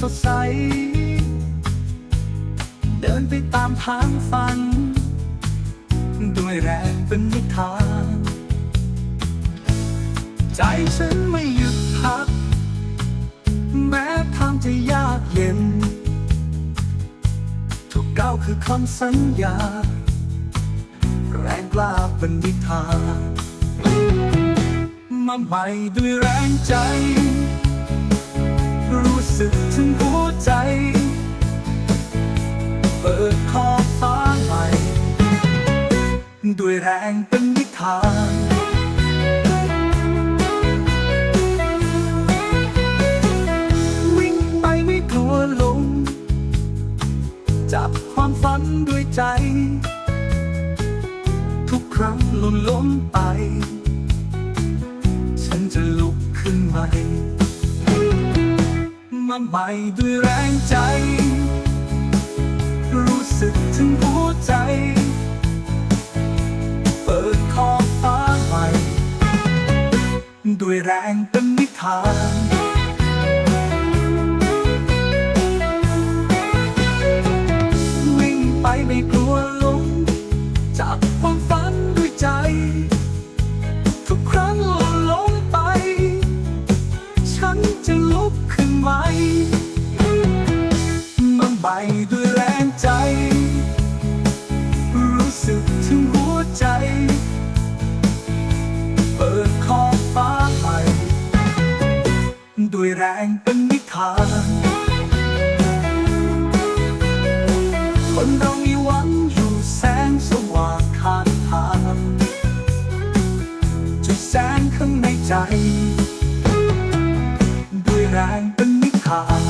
สดใส เดินไปตามทางฝัน ด้วยแรงเป็นนิทาน ใจฉันไม่หยุดพัก แม้ทางจะยากเย็น ทุกก้าวคือคำสัญญา แรงกล้าเป็นนิทาน มาใหม่ด้วยแรงใจ รู้สึกถึงหัวใจ เปิดขอบฟ้าใหม่ ด้วยแรงเป็นนิทานวิ่งไปไม่กลัวลงจับความฝันด้วยใจ ทุกครั้งหล่นล้มไป ฉันจะลุกขึ้นใหม่ มาใหม่ด้วยแรงใจ รู้สึกถึงหัวใจ เปิดขอบฟ้าใหม่ ด้วยแรงเป็นนิทาน คนเรามีหวังอยู่แสงสว่างข้างทางจุดแสงข้างในใจ ด้วยแรงเป็นนิทาน